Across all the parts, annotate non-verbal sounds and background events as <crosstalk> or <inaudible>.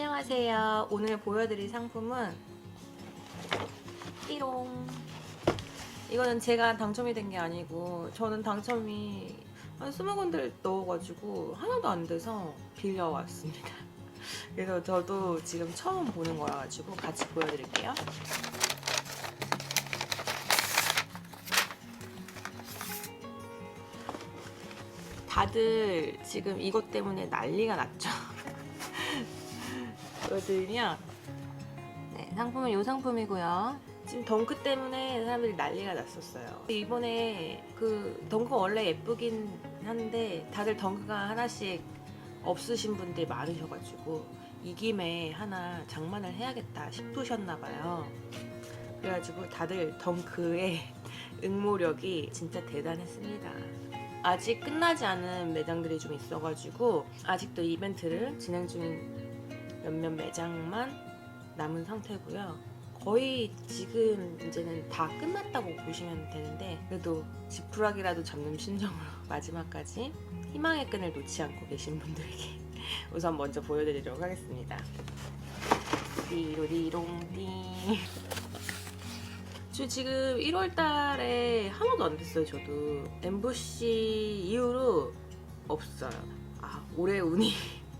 안녕하세요. 오늘 보여드릴 상품은 띠롱. 이거는 제가 당첨이 된 게 아니고 저는 당첨이 한 20군데를 넣어가지고 하나도 안 돼서 빌려왔습니다. <laughs> 그래서 저도 지금 처음 보는 거라가지고 같이 보여드릴게요. 다들 지금 이것 때문에 난리가 났죠. 보여드리면 네, 상품은 이 상품이고요. 지금 덩크 때문에 사람들이 난리가 났었어요. 이번에 그 덩크 원래 예쁘긴 한데 다들 덩크가 하나씩 없으신 분들이 많으셔가지고 이 김에 하나 장만을 해야겠다 싶으셨나 봐요. 그래가지고 다들 덩크의 <laughs> 응모력이 진짜 대단했습니다. 아직 끝나지 않은 매장들이 좀 있어가지고 아직도 이벤트를 진행 중인 몇몇 매장만 남은 상태고요. 거의 지금 이제는 다 끝났다고 보시면 되는데 그래도 지푸라기라도 잡는 심정으로 <laughs> 마지막까지 희망의 끈을 놓지 않고 계신 분들에게 <laughs> 우선 먼저 보여드리도록 하겠습니다. 띠로리롱띠 저 지금 1월 달에 하나도 안 됐어요, 저도. 엠부시 이후로 없어요. 아, 올해 운이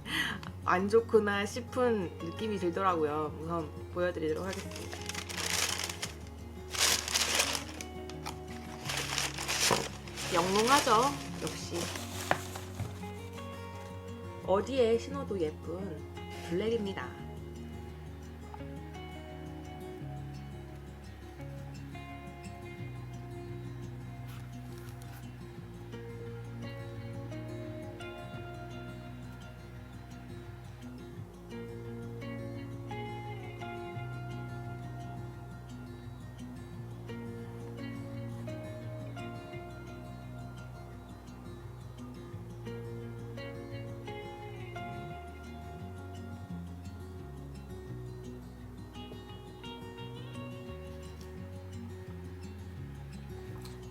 <laughs> 안 좋구나 싶은 느낌이 들더라고요. 우선 보여드리도록 하겠습니다. 영롱하죠? 역시. 어디에 신어도 예쁜 블랙입니다.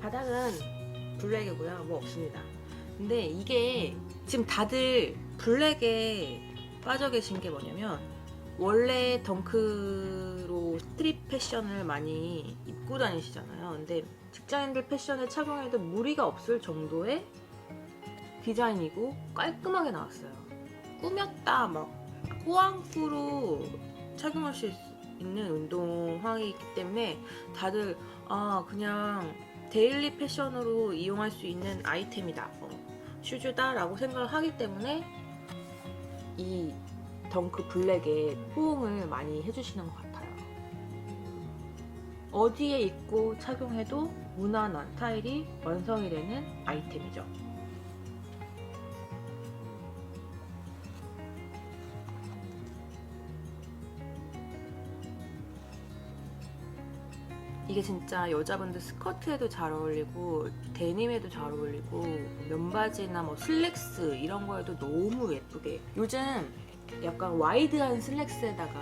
바닥은 블랙이고요. 뭐 없습니다. 근데 이게 지금 다들 블랙에 빠져 계신 게 뭐냐면 원래 덩크로 스트릿 패션을 많이 입고 다니시잖아요. 근데 직장인들 패션에 착용해도 무리가 없을 정도의 디자인이고 깔끔하게 나왔어요. 꾸몄다 막 꾸안꾸로 착용할 수 있- 있는 운동화이기 때문에 다들 아 그냥 데일리 패션으로 이용할 수 있는 아이템이다. 어, 슈즈다 라고 생각을 하기 때문에 이 덩크 블랙에 호응을 많이 해주시는 것 같아요. 어디에 입고 착용해도 무난한 스타일이 완성이 되는 아이템이죠. 이게 진짜 여자분들 스커트에도 잘 어울리고 데님에도 잘 어울리고 면바지나 뭐 슬랙스 이런 거에도 너무 예쁘게. 요즘 약간 와이드한 슬랙스에다가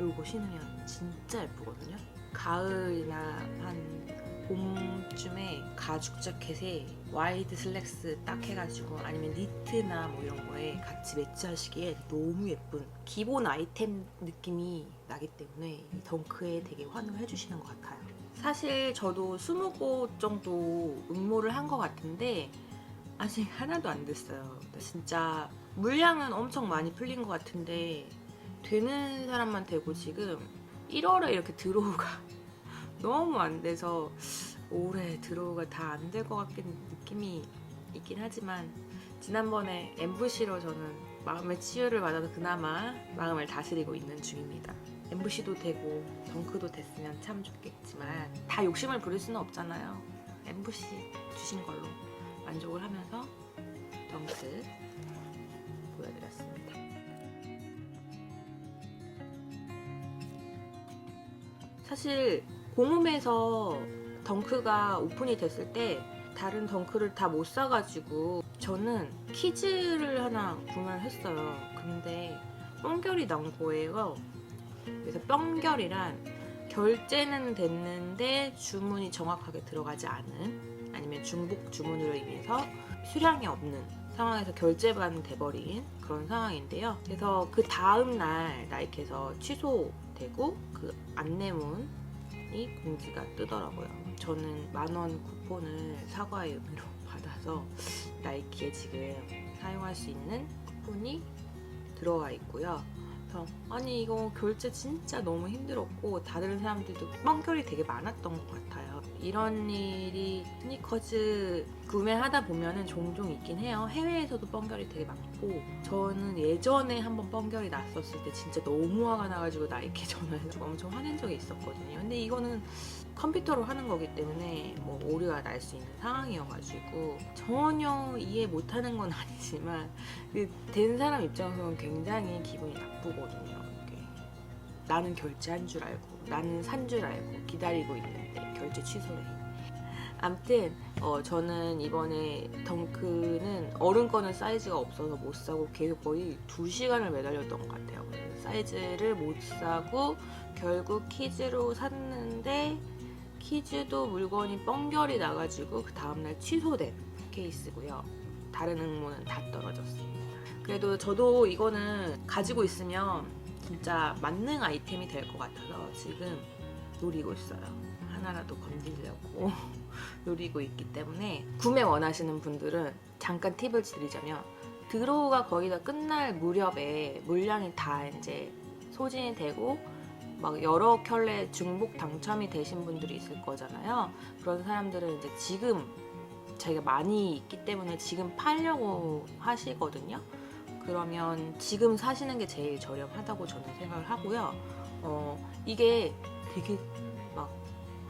요거 신으면 진짜 예쁘거든요. 가을이나 한 봄쯤에 가죽 자켓에 와이드 슬랙스 딱 해가지고 아니면 니트나 뭐 이런 거에 같이 매치하시기에 너무 예쁜 기본 아이템 느낌이 나기 때문에 이 덩크에 되게 환호를 해주시는 것 같아요. 사실 저도 20곳 정도 응모를 한 것 같은데 아직 하나도 안 됐어요. 진짜 물량은 엄청 많이 풀린 것 같은데 되는 사람만 되고 지금 1월에 이렇게 들어오가 너무 안 돼서 올해 들어오가 다 안 될 것 같긴 느낌이 있긴 하지만 지난번에 MVC로 저는 마음의 치유를 받아서 그나마 마음을 다스리고 있는 중입니다. MVC도 되고 덩크도 됐으면 참 좋겠지만 다 욕심을 부릴 수는 없잖아요. MVC 주신 걸로 만족을 하면서 덩크 보여드렸습니다. 사실 공홈에서 덩크가 오픈이 됐을 때 다른 덩크를 다 못 사가지고 저는 키즈를 하나 구매를 했어요. 근데 뻥결이 난 거예요. 그래서 뻥결이란 결제는 됐는데 주문이 정확하게 들어가지 않은 아니면 중복 주문으로 인해서 수량이 없는 상황에서 결제만 돼버린 그런 상황인데요. 그래서 그 다음 날 나이키에서 취소되고 그 안내문 이 공지가 뜨더라고요. 저는 만원 쿠폰을 사과의 의미로 <laughs> 받아서 나이키에 지금 사용할 수 있는 쿠폰이 들어가 있고요. 그래서 아니 이거 결제 진짜 너무 힘들었고 다른 사람들도 뻥결이 되게 많았던 것 같아요. 이런 일이 스니커즈 구매하다 보면은 종종 있긴 해요. 해외에서도 뻥결이 되게 많고 저는 예전에 한번 뻥결이 났었을 때 진짜 너무 화가 나가지고 나이키 전화해서 엄청 화낸 적이 있었거든요. 근데 이거는 컴퓨터로 하는 거기 때문에 뭐 오류가 날 수 있는 상황이어가지고 전혀 이해 못하는 건 <laughs> 아니지만 그된 사람 입장에서는 굉장히 기분이 나쁘거든요. 나는 결제한 줄 알고 나는 산 줄 알고 기다리고 있는데 결제 취소해. 암튼 어, 저는 이번에 덩크는 어른 거는 사이즈가 없어서 못 사고 계속 거의 2시간을 매달렸던 것 같아요. 사이즈를 못 사고 결국 키즈로 샀는데 키즈도 물건이 뻥결이 나가지고 그 다음날 취소된 케이스고요. 다른 응모는 다 떨어졌습니다. 그래도 저도 이거는 가지고 있으면 진짜 만능 아이템이 될 것 같아서 지금 노리고 있어요. 하나라도 건지려고 <laughs> 노리고 있기 때문에 구매 원하시는 분들은 잠깐 팁을 드리자면 드로우가 거의 다 끝날 무렵에 물량이 다 이제 소진이 되고 막 여러 켤레 중복 당첨이 되신 분들이 있을 거잖아요. 그런 사람들은 이제 지금 자기가 많이 있기 때문에 지금 팔려고 하시거든요. 그러면 지금 사시는 게 제일 저렴하다고 저는 생각을 하고요. 어, 이게 되게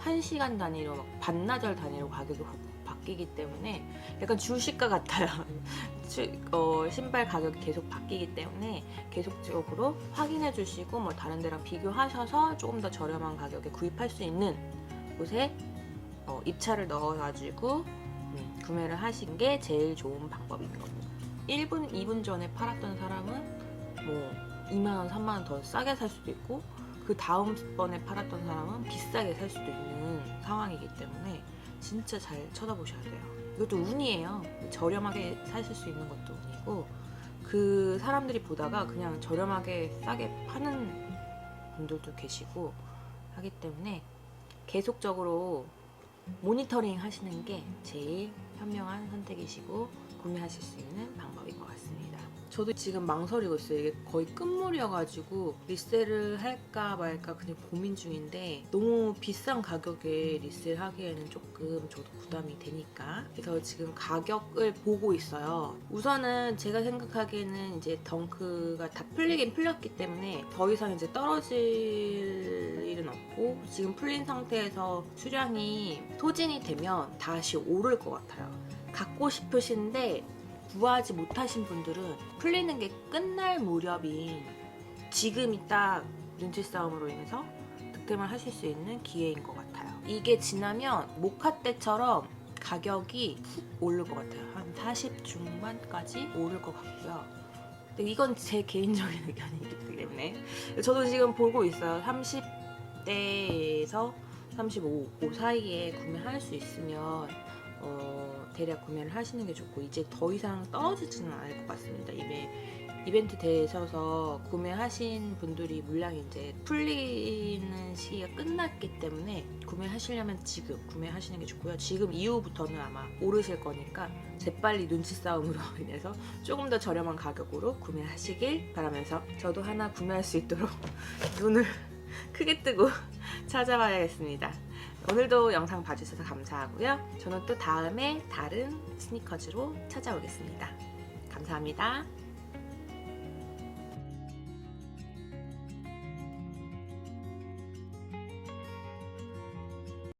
막한 시간 단위로 막 반나절 단위로 가격이 확 바뀌기 때문에 약간 주식과 같아요. <laughs> 주- 어, 신발 가격이 계속 바뀌기 때문에 계속적으로 확인해 주시고 뭐 다른 데랑 비교하셔서 조금 더 저렴한 가격에 구입할 수 있는 곳에 어, 입찰을 넣어가지고 음, 구매를 하신 게 제일 좋은 방법인 겁니다. 1분, 2분 전에 팔았던 사람은 뭐 2만원, 3만원 더 싸게 살 수도 있고 그 다음 번에 팔았던 사람은 비싸게 살 수도 있는 상황이기 때문에 진짜 잘 쳐다보셔야 돼요. 이것도 운이에요. 저렴하게 사실 수 있는 것도 운이고 그 사람들이 보다가 그냥 저렴하게 싸게 파는 분들도 계시고 하기 때문에 계속적으로 모니터링 하시는 게 제일 현명한 선택이시고 구매하실 수 있는 방법인 것 같습니다. 저도 지금 망설이고 있어요. 이게 거의 끝물이어가지고 리셀을 할까 말까 그냥 고민 중인데 너무 비싼 가격에 리셀하기에는 조금 저도 부담이 되니까 그래서 지금 가격을 보고 있어요. 우선은 제가 생각하기에는 이제 덩크가 다 풀리긴 풀렸기 때문에 더 이상 이제 떨어질 일은 없고 지금 풀린 상태에서 수량이 소진이 되면 다시 오를 것 같아요. 갖고 싶으신데 구하지 못하신 분들은 풀리는 게 끝날 무렵인 지금이 딱 눈치 싸움으로 인해서 득템을 하실 수 있는 기회인 것 같아요. 이게 지나면 모카 때처럼 가격이 훅 오를 것 같아요. 한 40 중반까지 오를 것 같고요. 근데 이건 제 개인적인 <laughs> 의견이기 때문에 저도 지금 보고 있어요. 30대에서 35, 그 사이에 구매할 수 있으면 어, 대략 구매를 하시는 게 좋고 이제 더 이상 떨어지지는 않을 것 같습니다. 이게 이벤트 되셔서 구매하신 분들이 물량이 이제 풀리는 시기가 끝났기 때문에 구매하시려면 지금 구매하시는 게 좋고요. 지금 이후부터는 아마 오르실 거니까 재빨리 눈치 싸움으로 <laughs> 인해서 조금 더 저렴한 가격으로 구매하시길 바라면서 저도 하나 구매할 수 있도록 <laughs> 눈을 크게 뜨고 <laughs> 찾아봐야겠습니다. 오늘도 영상 봐주셔서 감사하고요. 저는 또 다음에 다른 스니커즈로 찾아오겠습니다. 감사합니다.